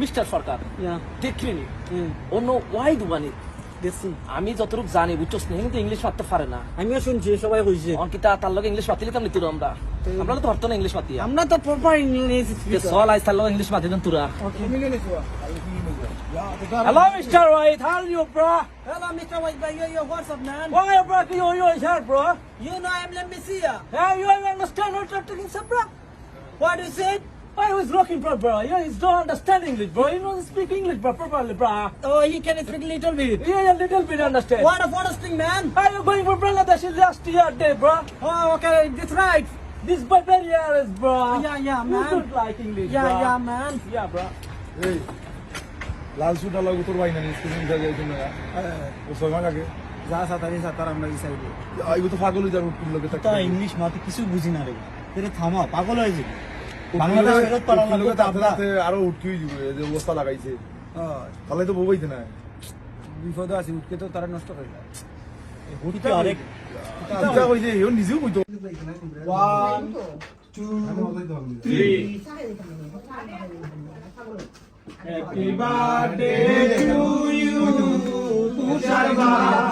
Mister সরকার. দেখিনি Mm. অন্য Y দুবানি দেখছি আমি যতটুকু জানি বুঝছস না কিন্তু ইংলিশ পারতে পারে না আমিও শুনছি সবাই কইছে অঙ্কিতা তার লগে ইংলিশ পাতিলে কেমনি তুরা আমরা আমরা তো পারতো না ইংলিশ পাতি আমরা তো প্রপার ইংলিশ চল আইস তার লগে ইংলিশ পাতি দেন তুরা hello mister White how are you bro Hello, Mr. White Boy. Yo, yo, what's up, man? Why you bro you you is here bro You know I'm Len Messia. Hey you understand what I'm talking about bro What you said? Why was looking for bro you is don't understand English bro you don't speak English bro properly bro Oh, he can speak little bit. Yeah, a little bit understand. What a thing, man. Are you going for Bangladesh last year day, bro? Oh, okay, that's right. This barbarian is, bro. Yeah, yeah, You man. don't like English, Yeah, bro. yeah, man. Yeah, bro. এই লাল সুটা লাগু তোর ভাই না school থেকে যাই তুমি ও সময় লাগে যা সাঁতারি সাঁতার আমরা ডিসাইড আইগো তো পাগল হয়ে যাবে উকিল লোকে তা ইংলিশ মাতে কিছু বুঝি না রে এটা থামা পাগল হয়ে যাবে বাংলাদেশ ফেরত তো আমরা আরও উঠকি যাবে যে অবস্থা লাগাইছে। তাহলে তো বউবাইতে না বিপদে আছি উঠকে তো তারা নষ্ট করে উঠতে আরেক চিন্তা কইছে হিও নিজেও কইতো। বার্থডে টু ইউ তুষার ভাই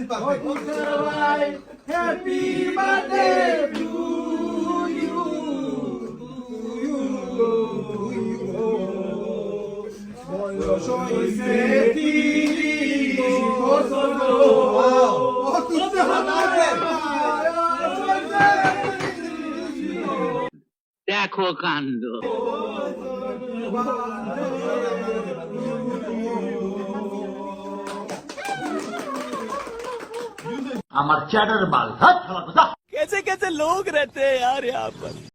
ভাই দিস ইজ পারফেক্ট তুষার ভাই হ্যাপি বার্থডে টু ইউ বয়স হইছে তিরিশ বছর ও তুষার দেখো কাণ্ড আমার চ্যাটার মাল হাত कैसे कैसे लोग रहते हैं यार यहाँ पर